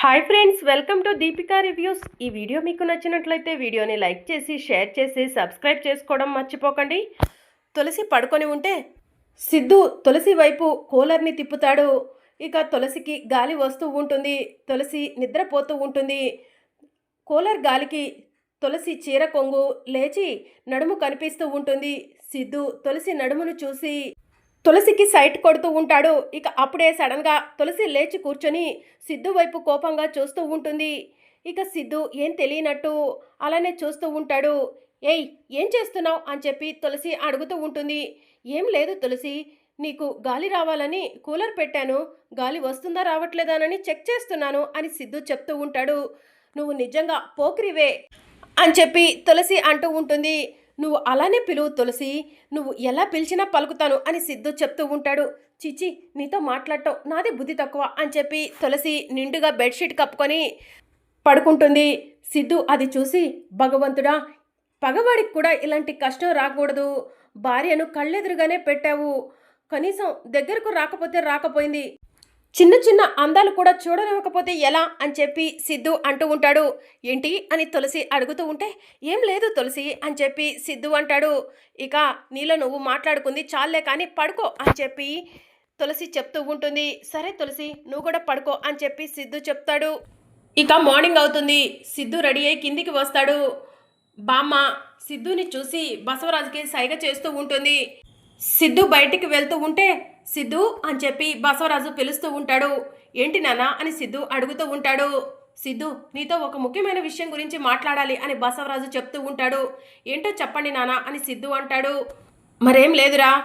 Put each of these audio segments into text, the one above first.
Hi friends welcome to Deepika reviews ఈ video మీకు నచ్చినట్లయితే వీడియోని లైక్ చేసి షేర్ చేసి సబ్స్క్రైబ్ చేసుకోవడం మర్చిపోకండి. తులసి పడుకొని ఉంటే సిద్ధు తులసి వైపు కూలర్ని తిప్పుతాడు. ఇక తులసికి గాలి వస్తూ ఉంటుంది. తులసి నిద్రపోతూ ఉంటుంది. కూలర్ గాలికి తులసి చీర కొంగు లేచి నడుము కనిపిస్తూ ఉంటుంది. సిద్ధు తులసి నడుమును చూసి తులసికి సైట్ కొడుతూ ఉంటాడు. ఇక అప్పుడే సడన్గా తులసి లేచి కూర్చొని సిద్ధు వైపు కోపంగా చూస్తూ ఉంటుంది. ఇక సిద్ధు ఏం తెలియనట్టు అలానే చూస్తూ ఉంటాడు. ఏయ్ ఏం చేస్తున్నావు? అని చెప్పి తులసి అడుగుతూ ఉంటుంది. ఏం లేదు తులసి నీకు గాలి రావాలని కూలర్ పెట్టాను. గాలి వస్తుందా రావట్లేదానని చెక్ చేస్తున్నాను అని సిద్ధు చెప్తూ ఉంటాడు. నువ్వు నిజంగా పోకిరివే అని చెప్పి తులసి అంటూ ఉంటుంది. నువ్వు అలానే పిలువు తులసి. నువ్వు ఎలా పిలిచినా పలుకుతాను అని సిద్ధు చెప్తూ ఉంటాడు. చిచి నీతో మాట్లాడటం నాది బుద్ధి తక్కువ అని చెప్పి తులసి నిండుగా బెడ్షీట్ కప్పుకొని పడుకుంటుంది. సిద్ధు అది చూసి భగవంతుడా పగవాడికి కూడా ఇలాంటి కష్టం రాకూడదు. భార్యను కళ్ళెదురుగానే పెట్టావు. కనీసం దగ్గరకు రాకపోతే రాకపోయింది. చిన్న చిన్న అందాలు కూడా చూడనివ్వకపోతే ఎలా అని చెప్పి సిద్ధు అంటూ ఉంటాడు. ఏంటి? అని తులసి అడుగుతూ ఉంటే ఏం లేదు తులసి అని చెప్పి సిద్ధు అంటాడు. ఇక నీలో నువ్వు మాట్లాడుకుంది చాలే కానీ పడుకో అని చెప్పి తులసి చెప్తూ ఉంటుంది. సరే తులసి నువ్వు కూడా పడుకో అని చెప్పి సిద్ధు చెప్తాడు. ఇక మార్నింగ్ అవుతుంది. సిద్ధు రెడీ అయి కిందికి వస్తాడు. బామ్మ సిద్ధుని చూసి బసవరాజుకి సైగ చేస్తూ ఉంటుంది. సిద్ధు బయటికి వెళ్తూ ఉంటే సిద్ధు అని చెప్పి బసవరాజు పిలుస్తూ ఉంటాడు. ఏంటి నానా అని సిద్ధు అడుగుతూ ఉంటాడు. సిద్ధు నీతో ఒక ముఖ్యమైన విషయం గురించి మాట్లాడాలి అని బసవరాజు చెప్తూ ఉంటాడు. ఏంటో చెప్పండి నానా అని సిద్ధు అంటాడు. మరేం లేదురా.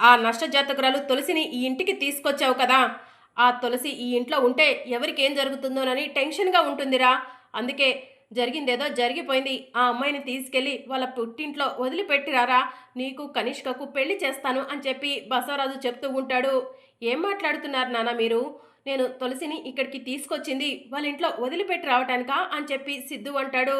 ఆ నష్టజాతకురాలు తులసిని ఈ ఇంటికి తీసుకొచ్చావు కదా. ఆ తులసి ఈ ఇంట్లో ఉంటే ఎవరికి ఏం జరుగుతుందోనని టెన్షన్గా ఉంటుందిరా. అందుకే జరిగిందేదో జరిగిపోయింది. ఆ అమ్మాయిని తీసుకెళ్ళి వాళ్ళ పుట్టింట్లో వదిలిపెట్టిరారా? నీకు కనిష్కకు పెళ్ళి చేస్తాను అని చెప్పి బసవరాజు చెప్తూ ఉంటాడు. ఏం మాట్లాడుతున్నారు నాన్న మీరు? నేను తులసిని ఇక్కడికి తీసుకొచ్చింది వాళ్ళ ఇంట్లో వదిలిపెట్టి రావటానికా? అని చెప్పి సిద్ధు అంటాడు.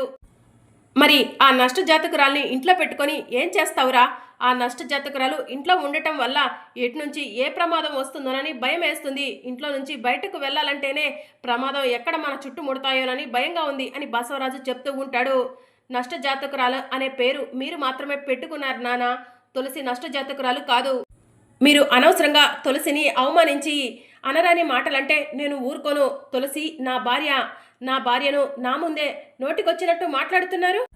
మరి ఆ నష్ట జాతకురాల్ని ఇంట్లో పెట్టుకొని ఏం చేస్తావురా? ఆ నష్ట జాతకురాలు ఇంట్లో ఉండటం వల్ల ఎటు నుంచి ఏ ప్రమాదం వస్తుందోనని భయం వేస్తుంది. ఇంట్లో నుంచి బయటకు వెళ్ళాలంటేనే ప్రమాదం ఎక్కడ మన చుట్టుముడతాయోనని భయంగా ఉంది అని బసవరాజు చెప్తూ ఉంటాడు. నష్ట జాతకురాలు అనే పేరు మీరు మాత్రమే పెట్టుకున్నారు నాన్న తులసి నష్ట జాతకురాలు కాదు. మీరు అనవసరంగా తులసిని అవమానించి అనరాని మాటలంటే నేను ఊరుకోను. తులసి నా భార్య. నా భార్యను నా ముందే నోటికొచ్చినట్టు మాట్లాడుతున్నారు?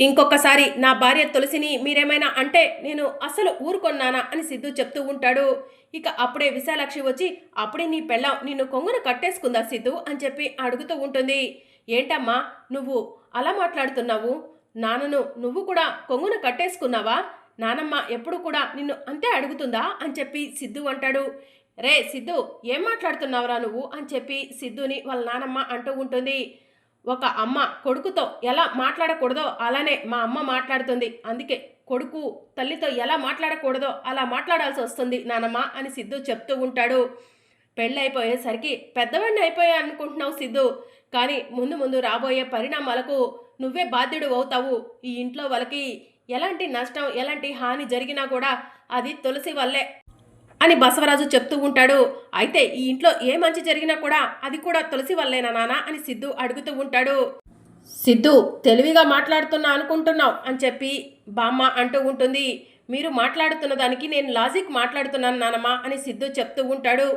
ఇంకొకసారి నా భార్య తులసిని మీరేమైనా అంటే నేను అసలు ఊరుకొన్నానా అని సిద్ధు చెప్తూ ఉంటాడు. ఇక అప్పుడే విశాలాక్షి వచ్చి అప్పుడే నీ పెళ్ళం నిన్ను కొంగున కట్టేసుకుందా సిద్ధు? అని చెప్పి అడుగుతూ ఉంటుంది. ఏంటమ్మా నువ్వు అలా మాట్లాడుతున్నావు? నాన్నను నువ్వు కూడా కొంగున కట్టేసుకున్నావా? నానమ్మ ఎప్పుడు కూడా నిన్ను అంతే అడుగుతుందా? అని చెప్పి సిద్ధు అంటాడు. రే సిద్ధు ఏం మాట్లాడుతున్నావురా నువ్వు? అని చెప్పి సిద్ధుని వాళ్ళ నానమ్మ అంటూ ఉంటుంది. ఒక అమ్మ కొడుకుతో ఎలా మాట్లాడకూడదో అలానే మా అమ్మ మాట్లాడుతుంది. అందుకే కొడుకు తల్లితో ఎలా మాట్లాడకూడదో అలా మాట్లాడాల్సి వస్తుంది నానమ్మ అని సిద్ధు చెప్తూ ఉంటాడు. పెళ్ళైపోయేసరికి పెద్దవాడిని అయిపోయా అనుకుంటున్నావు సిద్ధు. కానీ ముందు ముందు రాబోయే పరిణామాలకు నువ్వే బాధ్యుడు అవుతావు. ఈ ఇంట్లో వాళ్ళకి ఎలాంటి నష్టం ఎలాంటి హాని జరిగినా కూడా అది తులసి వల్లే అని బసవరాజు చెప్తూ ఉంటాడు. అయితే ఈ ఇంట్లో ఏ మంచి జరిగినా కూడా అది కూడా తులసి వల్లేనా నానా అని సిద్ధు అడుగుతూ ఉంటాడు. సిద్ధు తెలివిగా మాట్లాడుతున్నా అనుకుంటున్నావు అని చెప్పి బామ్మ అంటూ ఉంటుంది. మీరు మాట్లాడుతున్న దానికి నేను లాజిక్ మాట్లాడుతున్నాను నానమ్మ అని సిద్ధు చెప్తూ ఉంటాడు.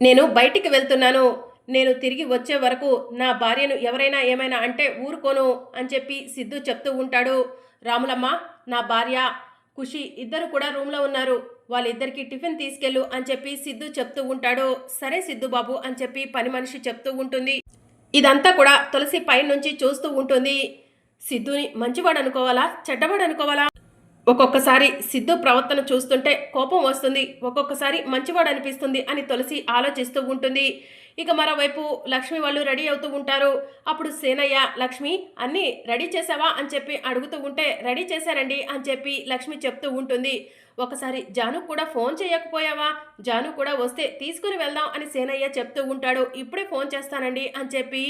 నేను బయటికి వెళ్తున్నాను. నేను తిరిగి వచ్చే వరకు నా భార్యను ఎవరైనా ఏమైనా అంటే ఊరుకోను అని చెప్పి సిద్ధు చెప్తూ ఉంటాడు. రాములమ్మ నా భార్య ఖుషి ఇద్దరు కూడా రూమ్లో ఉన్నారు. వాళ్ళిద్దరికి టిఫిన్ తీసుకెళ్ళు అని చెప్పి సిద్ధు చెప్తూ ఉంటాడు. సరే సిద్ధు బాబు అని చెప్పి పని మనిషి చెప్తూ ఉంటుంది. ఇదంతా కూడా తులసి పై నుంచి చూస్తూ ఉంటుంది. సిద్ధుని మంచివాడు అనుకోవాలా చెడ్డవాడు అనుకోవాలా ఒక్కొక్కసారి సిద్ధు ప్రవర్తన చూస్తుంటే కోపం వస్తుంది ఒక్కొక్కసారి మంచివాడు అనిపిస్తుంది అని తులసి ఆలోచిస్తూ ఉంటుంది. ఇక మరోవైపు లక్ష్మి వాళ్ళు రెడీ అవుతూ ఉంటారు. అప్పుడు సేనయ్య లక్ష్మి అన్నీ రెడీ చేసావా? అని చెప్పి అడుగుతూ ఉంటే రెడీ చేశారండి అని చెప్పి లక్ష్మి చెప్తూ ఉంటుంది. ఒకసారి జాను కూడా ఫోన్ చేయకపోయావా? జాను కూడా వస్తే తీసుకుని వెళ్దాం అని సేనయ్య చెప్తూ ఉంటాడు. ఇప్పుడే ఫోన్ చేస్తానండి అని చెప్పి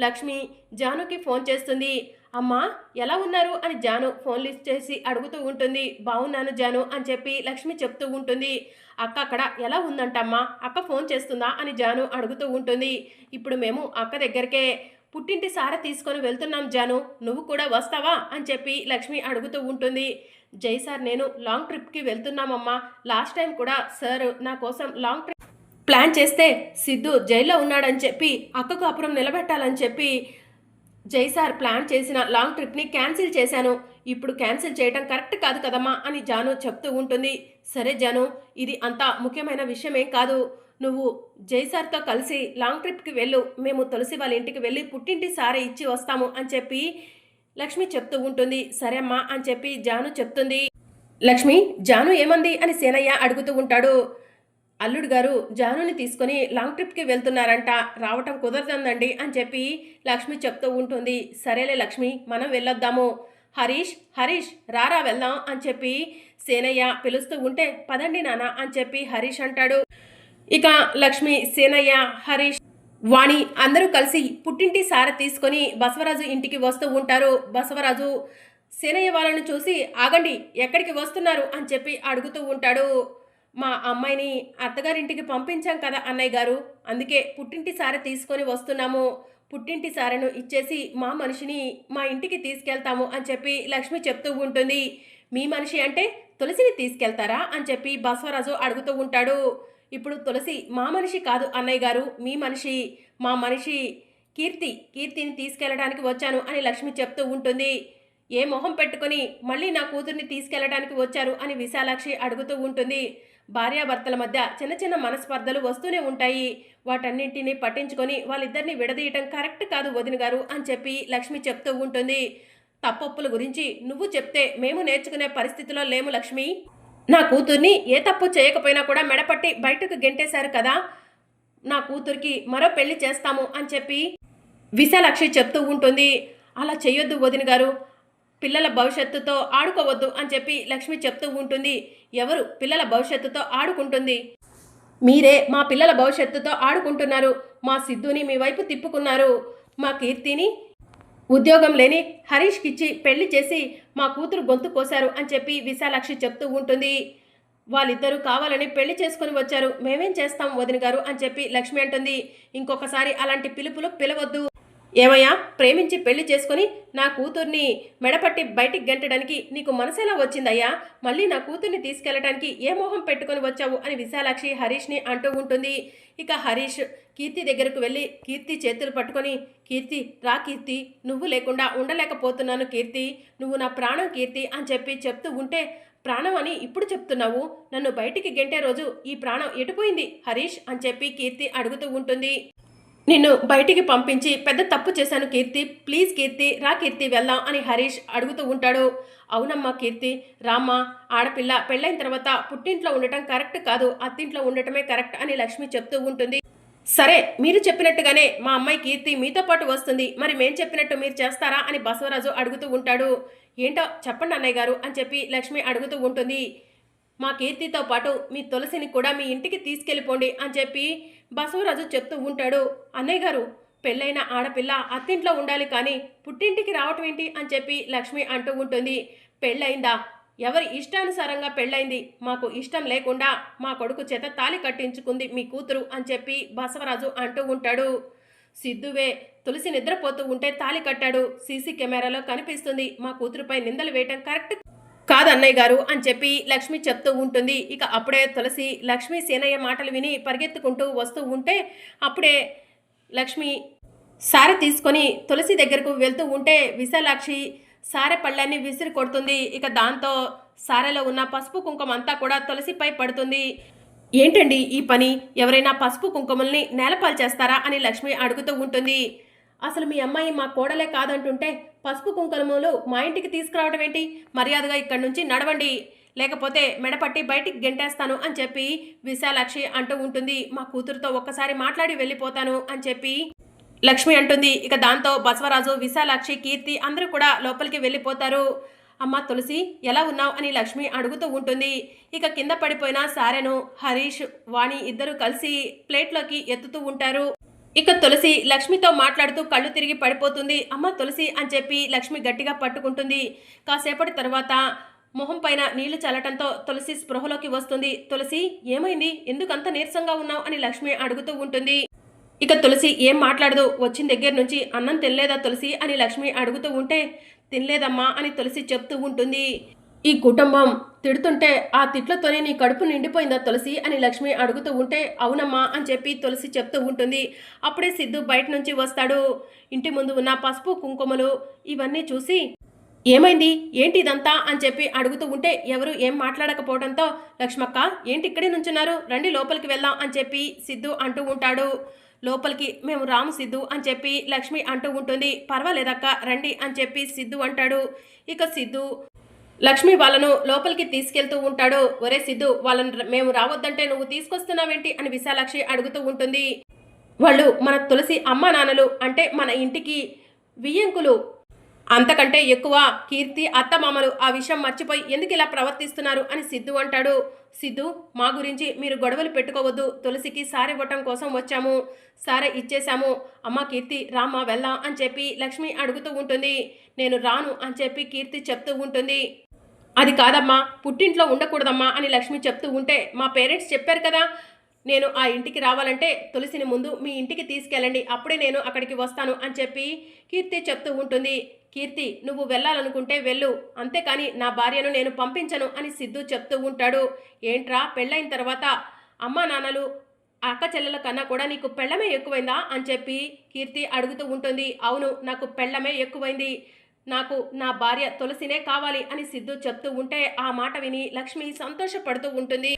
లక్ష్మి జానుకి ఫోన్ చేస్తుంది. అమ్మా ఎలా ఉన్నారు? అని జాను ఫోన్ లిస్ట్ చేసి అడుగుతూ ఉంటుంది. బాగున్నాను జాను అని చెప్పి లక్ష్మి చెప్తూ ఉంటుంది. అక్క అక్కడ ఎలా ఉందంటమ్మా? అక్క ఫోన్ చేస్తుందా? అని జాను అడుగుతూ ఉంటుంది. ఇప్పుడు మేము అక్క దగ్గరికే పుట్టింటి సార తీసుకొని వెళ్తున్నాం జాను. నువ్వు కూడా వస్తావా? అని చెప్పి లక్ష్మి అడుగుతూ ఉంటుంది. జై సార్ నేను లాంగ్ ట్రిప్కి వెళ్తున్నామమ్మా. లాస్ట్ టైం కూడా సార్ నా కోసం లాంగ్ ట్రిప్ ప్లాన్ చేస్తే సిద్ధు జైల్లో ఉన్నాడని చెప్పి అక్కకు అప్పురం నిలబెట్టాలని చెప్పి జై సార్ ప్లాన్ చేసిన లాంగ్ ట్రిప్ని క్యాన్సిల్ చేశాను. ఇప్పుడు క్యాన్సిల్ చేయడం కరెక్ట్ కాదు కదమ్మా అని జాను చెప్తూ ఉంటుంది. సరే జాను ఇది అంత ముఖ్యమైన విషయమేం కాదు. నువ్వు జై సార్తో కలిసి లాంగ్ ట్రిప్కి వెళ్ళు. మేము తులసి వాళ్ళ ఇంటికి వెళ్ళి పుట్టింటి సారే ఇచ్చి వస్తాము అని చెప్పి లక్ష్మి చెప్తూ ఉంటుంది. సరే అమ్మా అని చెప్పి జాను చెప్తుంది. లక్ష్మి జాను ఏమంది అని సేనయ్య అడుగుతూ ఉంటాడు. అల్లుడు గారు జానుని తీసుకొని లాంగ్ ట్రిప్కి వెళ్తున్నారంట. రావటం కుదరదందండి అని చెప్పి లక్ష్మి చెప్తూ ఉంటుంది. సరేలే లక్ష్మి మనం వెళ్ళొద్దాము. హరీష్ హరీష్ రారా వెళ్దాం అని చెప్పి సేనయ్య పిలుస్తూ ఉంటే పదండి నాన్న అని చెప్పి హరీష్ అంటాడు. ఇక లక్ష్మి సేనయ్య హరీష్ వాణి అందరూ కలిసి పుట్టింటి సార తీసుకొని బసవరాజు ఇంటికి వస్తూ ఉంటారు. బసవరాజు సేనయ్య వాళ్ళని చూసి ఆగండి ఎక్కడికి వస్తున్నారు? అని చెప్పి అడుగుతూ ఉంటాడు. మా అమ్మాయిని అత్తగారింటికి పంపించాం కదా అన్నయ్య గారు. అందుకే పుట్టింటి సారె తీసుకొని వస్తున్నాము. పుట్టింటి సారెను ఇచ్చేసి మా మనిషిని మా ఇంటికి తీసుకెళ్తాము అని చెప్పి లక్ష్మి చెప్తూ ఉంటుంది. మీ మనిషి అంటే తులసిని తీసుకెళ్తారా అని చెప్పి బసవరాజు అడుగుతూ ఉంటాడు. ఇప్పుడు తులసి మా మనిషి కాదు అన్నయ్య గారు మీ మనిషి మా మనిషి కీర్తి కీర్తిని తీసుకెళ్ళడానికి వచ్చాను అని లక్ష్మి చెప్తూ ఉంటుంది. ఏ మొహం పెట్టుకొని మళ్ళీ నా కూతుర్ని తీసుకెళ్ళడానికి వచ్చారు అని విశాలాక్షి అడుగుతూ ఉంటుంది. భార్యాభర్తల మధ్య చిన్న చిన్న మనస్పర్ధలు వస్తూనే ఉంటాయి. వాటన్నింటినీ పట్టించుకొని వాళ్ళిద్దరిని విడదీయటం కరెక్ట్ కాదు వదిన గారు అని చెప్పి లక్ష్మి చెప్తూ ఉంటుంది. తప్పొప్పుల గురించి నువ్వు చెప్తే మేము నేర్చుకునే పరిస్థితిలో లేము లక్ష్మి. నా కూతుర్ని ఏ తప్పు చేయకపోయినా కూడా మెడపట్టి బయటకు గెంటేశారు కదా. నా కూతురికి మరో పెళ్ళి చేస్తాము అని చెప్పి విశాలక్షి చెప్తూ ఉంటుంది. అలా చెయ్యొద్దు వదిన గారు. పిల్లల భవిష్యత్తుతో ఆడుకోవద్దు అని చెప్పి లక్ష్మి చెప్తూ ఉంటుంది. ఎవరు పిల్లల భవిష్యత్తుతో ఆడుకుంటుంది? మీరే మా పిల్లల భవిష్యత్తుతో ఆడుకుంటున్నారు. మా సిద్ధుని మీ వైపు తిప్పుకున్నారు. మా కీర్తిని ఉద్యోగం లేని హరీష్కిచ్చి పెళ్ళి చేసి మా కూతురు గొంతు కోశారు అని చెప్పి విశాలాక్షి చెప్తూ ఉంటుంది. వాళ్ళిద్దరూ కావాలని పెళ్ళి చేసుకుని వచ్చారు. మేమేం చేస్తాం వదిన గారు అని చెప్పి లక్ష్మి అంటుంది. ఇంకొకసారి అలాంటి పిలుపులు పిలవద్దు. ఏమయ్యా? ప్రేమించి పెళ్ళి చేసుకొని నా కూతుర్ని మెడపట్టి బయటికి గెంటడానికి నీకు మనసెలా వచ్చిందయ్యా? మళ్ళీ నా కూతుర్ని తీసుకెళ్ళడానికి ఏ మోహం పెట్టుకొని వచ్చావు? అని విశాలాక్షి హరీష్ని అంటూ ఉంటుంది. ఇక హరీష్ కీర్తి దగ్గరకు వెళ్ళి కీర్తి చేతులు పట్టుకొని కీర్తి రా కీర్తి నువ్వు లేకుండా ఉండలేకపోతున్నాను కీర్తి. నువ్వు నా ప్రాణం కీర్తి అని చెప్పి చెప్తూ ఉంటే ప్రాణం అని ఇప్పుడు చెప్తున్నావు? నన్ను బయటికి గెంటే రోజు ఈ ప్రాణం ఎటుపోయింది హరీష్? అని చెప్పి కీర్తి అడుగుతూ ఉంటుంది. నిన్ను బయటికి పంపించి పెద్ద తప్పు చేశాను కీర్తి. ప్లీజ్ కీర్తి రా కీర్తి వెళ్దాం అని హరీష్ అడుగుతూ ఉంటాడు. అవునమ్మా కీర్తి. రామ్మ ఆడపిల్ల పెళ్ళైన తర్వాత పుట్టింట్లో ఉండటం కరెక్ట్ కాదు అత్తింట్లో ఉండటమే కరెక్ట్ అని లక్ష్మి చెప్తూ ఉంటుంది. సరే మీరు చెప్పినట్టుగానే మా అమ్మాయి కీర్తి మీతో పాటు వస్తుంది. మరి మేం చెప్పినట్టు మీరు చేస్తారా అని బసవరాజు అడుగుతూ ఉంటాడు. ఏంటో చెప్పండి అన్నయ్య గారు అని చెప్పి లక్ష్మి అడుగుతూ ఉంటుంది. మా కీర్తితో పాటు మీ తులసిని కూడా మీ ఇంటికి తీసుకెళ్ళిపోండి అని చెప్పి బసవరాజు చెప్తూ ఉంటాడు. అన్నయ్య గారు పెళ్ళైన ఆడపిల్ల అత్తింట్లో ఉండాలి కానీ పుట్టింటికి రావటం ఏంటి? అని చెప్పి లక్ష్మి అంటూ ఉంటుంది. పెళ్ళయిందా? ఎవరి ఇష్టానుసారంగా పెళ్ళైంది మాకు ఇష్టం లేకుండా మా కొడుకు చేత తాలి కట్టించుకుంది మీ కూతురు అని చెప్పి బసవరాజు అంటూ ఉంటాడు. సిద్ధువే తులసి నిద్రపోతూ ఉంటే తాలి కట్టాడు. సీసీ కెమెరాలో కనిపిస్తుంది. మా కూతురుపై నిందలు వేయటం కరెక్ట్ కాదన్నయ్య గారు అని చెప్పి లక్ష్మి చెప్తూ ఉంటుంది. ఇక అప్పుడే తులసి లక్ష్మి సేనయ్య మాటలు విని పరిగెత్తుకుంటూ వస్తూ ఉంటే అప్పుడే లక్ష్మి సారె తీసుకొని తులసి దగ్గరకు వెళ్తూ ఉంటే విశాలాక్షి సారె పళ్ళాన్ని విసిరి కొడుతుంది. ఇక దాంతో సారెలో ఉన్న పసుపు కుంకుమ అంతా కూడా తులసిపై పడుతుంది. ఏంటండి ఈ పని? ఎవరైనా పసుపు కుంకుమల్ని నేలపాలు చేస్తారా అని లక్ష్మి అడుగుతూ ఉంటుంది. అసలు మీ అమ్మాయి మా కోడలే కాదంటుంటే పసుపు కుంకుమలు మా ఇంటికి తీసుకురావడం ఏంటి? మర్యాదగా ఇక్కడి నుంచి నడవండి. లేకపోతే మెడపట్టి బయటికి గెంటేస్తాను అని చెప్పి విశాలాక్షి అంటూ ఉంటుంది. మా కూతురుతో ఒక్కసారి మాట్లాడి వెళ్ళిపోతాను అని చెప్పి లక్ష్మి అంటుంది. ఇక దాంతో బసవరాజు విశాలాక్షి కీర్తి అందరూ కూడా లోపలికి వెళ్ళిపోతారు. అమ్మ తులసి ఎలా ఉన్నావు? అని లక్ష్మి అడుగుతూ ఉంటుంది. ఇక కింద పడిపోయిన సారెను హరీష్ వాణి ఇద్దరు కలిసి ప్లేట్లోకి ఎత్తుతూ ఉంటారు. ఇక తులసి లక్ష్మితో మాట్లాడుతూ కళ్ళు తిరిగి పడిపోతుంది. అమ్మ తులసి అని చెప్పి లక్ష్మి గట్టిగా పట్టుకుంటుంది. కాసేపటి తర్వాత మొహం పైన నీళ్ళు చల్లటంతో తులసి స్పృహలోకి వస్తుంది. తులసి ఏమైంది? ఎందుకంత నీరసంగా ఉన్నావు? అని లక్ష్మి అడుగుతూ ఉంటుంది. ఇక తులసి ఏం మాట్లాడదు. వచ్చిన దగ్గర నుంచి అన్నం తినలేదా తులసి? అని లక్ష్మి అడుగుతూ ఉంటే తినలేదమ్మా అని తులసి చెప్తూ ఉంటుంది. ఈ కుటుంబం తిడుతుంటే ఆ తిట్లతోనే నీ కడుపు నిండిపోయిందా తులసి అని లక్ష్మి అడుగుతూ ఉంటే అవునమ్మా అని చెప్పి తులసి చెప్తూ ఉంటుంది. అప్పుడే సిద్ధు బయట నుంచి వస్తాడు. ఇంటి ముందు ఉన్న పసుపు కుంకుమలు ఇవన్నీ చూసి ఏమైంది? ఏంటి ఇదంతా? అని చెప్పి అడుగుతూ ఉంటే ఎవరు ఏం మాట్లాడకపోవడంతో లక్ష్మక్క ఏంటి ఇక్కడే నుంచున్నారు? రండి లోపలికి వెళ్దాం అని చెప్పి సిద్ధు అంటూ ఉంటాడు. లోపలికి మేము రాము సిద్ధు అని చెప్పి లక్ష్మి అంటూ ఉంటుంది. పర్వాలేదక్క రండి అని చెప్పి సిద్ధు అంటాడు. ఇక సిద్ధు లక్ష్మి వాళ్ళను లోపలికి తీసుకెళ్తూ ఉంటాడు. ఒరే సిద్ధు వాళ్ళని మేము రావద్దంటే నువ్వు తీసుకొస్తున్నావేంటి? అని విశాలాక్షి అడుగుతూ ఉంటుంది. వాళ్ళు మన తులసి అమ్మ నాన్నలు అంటే మన ఇంటికి వియ్యంకులు. అంతకంటే ఎక్కువ కీర్తి అత్తమామలు ఆ విషయం మర్చిపోయి ఎందుకు ఇలా ప్రవర్తిస్తున్నారు? అని సిద్ధు అంటాడు. సిద్ధు మా గురించి మీరు గొడవలు పెట్టుకోవద్దు. తులసికి సారె ఇవ్వటం కోసం వచ్చాము. సారె ఇచ్చేశాము. అమ్మ కీర్తి రామ్మా వెళ్దాం అని చెప్పి లక్ష్మి అడుగుతూ ఉంటుంది. నేను రాను అని చెప్పి కీర్తి చెప్తూ ఉంటుంది. అది కాదమ్మా పుట్టింట్లో ఉండకూడదమ్మా అని లక్ష్మి చెప్తూ ఉంటే మా పేరెంట్స్ చెప్పారు కదా నేను ఆ ఇంటికి రావాలంటే తులసిని ముందు మీ ఇంటికి తీసుకెళ్ళండి అప్పుడే నేను అక్కడికి వస్తాను అని చెప్పి కీర్తి చెప్తూ ఉంటుంది. కీర్తి నువ్వు వెళ్ళాలనుకుంటే వెళ్ళు అంతేకాని నా భార్యను నేను పంపించను అని సిద్ధు చెప్తూ ఉంటాడు. ఏంట్రా పెళ్ళైన తర్వాత అమ్మా నాన్నలు అక్క చెల్లెల కన్నా కూడా నీకు పెళ్ళమే ఎక్కువైందా అని చెప్పి కీర్తి అడుగుతూ ఉంటుంది. అవును నాకు పెళ్ళమే ఎక్కువైంది. నాకు నా భార్య తులసినే కావాలి అని సిద్ధు చెప్తూ ఉంటే ఆ మాట విని లక్ష్మి సంతోషపడుతూ ఉంటుంది.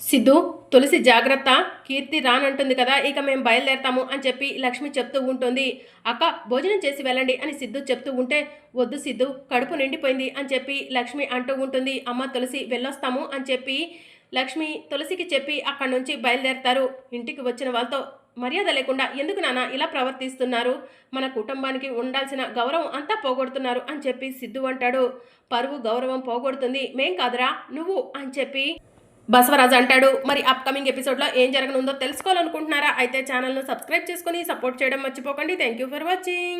సిద్ధు తులసి జాగ్రత్త కీర్తి రానంటుంది కదా ఇక మేము బయలుదేరతాము అని చెప్పి లక్ష్మి చెప్తూ ఉంటుంది. అక్క భోజనం చేసి వెళ్ళండి అని సిద్ధు చెప్తూ ఉంటే వద్దు సిద్ధు కడుపు నిండిపోయింది అని చెప్పి లక్ష్మి అంటూ ఉంటుంది. అమ్మ తులసి వెళ్ళొస్తాము అని చెప్పి లక్ష్మి తులసికి చెప్పి అక్కడి నుంచి బయలుదేరతారు. ఇంటికి వచ్చిన వాళ్ళతో మర్యాద లేకుండా ఎందుకు నాన్న ఇలా ప్రవర్తిస్తున్నారు? మన కుటుంబానికి ఉండాల్సిన గౌరవం అంతా పోగొడుతున్నారు అని చెప్పి సిద్ధు అంటాడు. పరువు గౌరవం పోగొడుతుంది. మేం కాదురా నువ్వు అని చెప్పి బసవరాజు అంటాడు. మరి అప్కమింగ్ ఎపిసోడ్లో ఏం జరగనుందో తెలుసుకోవాలనుకుంటున్నారా? అయితే ఛానల్ను సబ్స్క్రైబ్ చేసుకొని సపోర్ట్ చేయడం మర్చిపోకండి. Thank you for watching